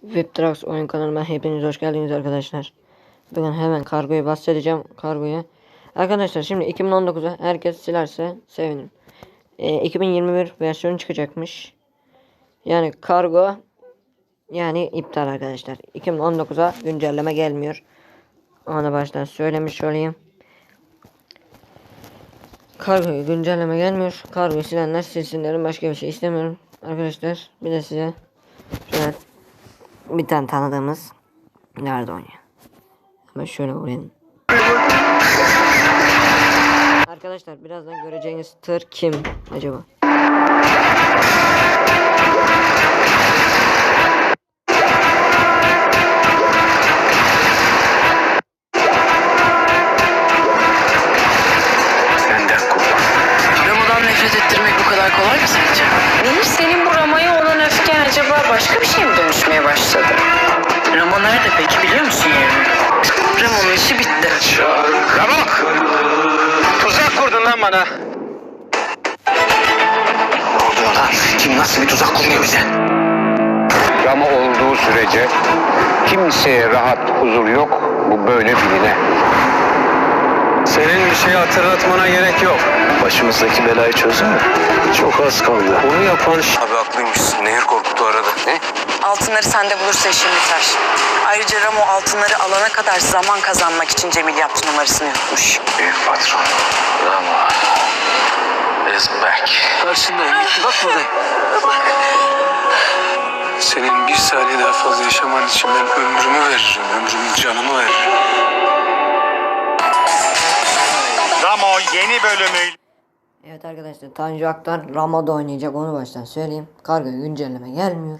Webtrax oyun kanalıma hepiniz hoş geldiniz arkadaşlar. Bugün hemen kargoyu bahsedeceğim kargoya. Arkadaşlar şimdi 2019'a herkes silerse sevinirim. Ee, 2021 versiyonu çıkacakmış. Yani kargo yani iptal arkadaşlar. 2019'a güncelleme gelmiyor. Onu baştan söylemiş olayım. Kargoya güncelleme gelmiyor. Kargoyu silenler silsin derim. Başka bir şey istemiyorum. Arkadaşlar bir de size şöyle bir tane tanıdığımız nerede oynuyor? Hemen şöyle vurayım. Arkadaşlar birazdan göreceğiniz tır kim acaba? Benden kurban. Ramo'dan nefret ettirmek bu kadar kolay mı sence? Nehir senin bu Rama'ya başka bir şey mi dönüşmeye başladı? Ramo nerede peki biliyor musun yerini? Ramo'nun işi bitti. Ramo! Tuzak kurdun lan bana. Ne oluyor lan? Kim nasıl bir tuzak kuruyor bize? Ramo olduğu sürece kimseye rahat huzur yok. Bu böyle biline. Senin bir şey hatırlatmana gerek yok. Başımızdaki belayı çözdün mü? Çok az kaldı. Onu yapan Abi haklıymışsın. Nehir korkuttu Ne? Altınları sende bulursa işin biter. Ayrıca Ramo altınları alana kadar zaman kazanmak için Cemil yaptı numarasını yutmuş. Büyük patron. Ramo. Is back. Karşındayım. Gitti bak buradayım. Senin bir saniye daha fazla yaşaman için ben ömrümü veririm. Ömrümün canımı veririm. Ramo yeni bölümüyle Evet arkadaşlar Tanju Aktar Ramada oynayacak onu baştan söyleyeyim. Kargo güncelleme gelmiyor.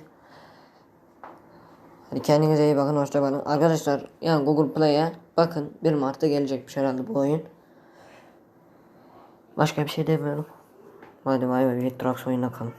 Hadi kendinize iyi bakın hoşça kalın. Arkadaşlar yani Google Play'e bakın 1 Mart'ta gelecekmiş herhalde bu oyun. Başka bir şey demiyorum. Hadi bay bay. Trax oyunda kalın.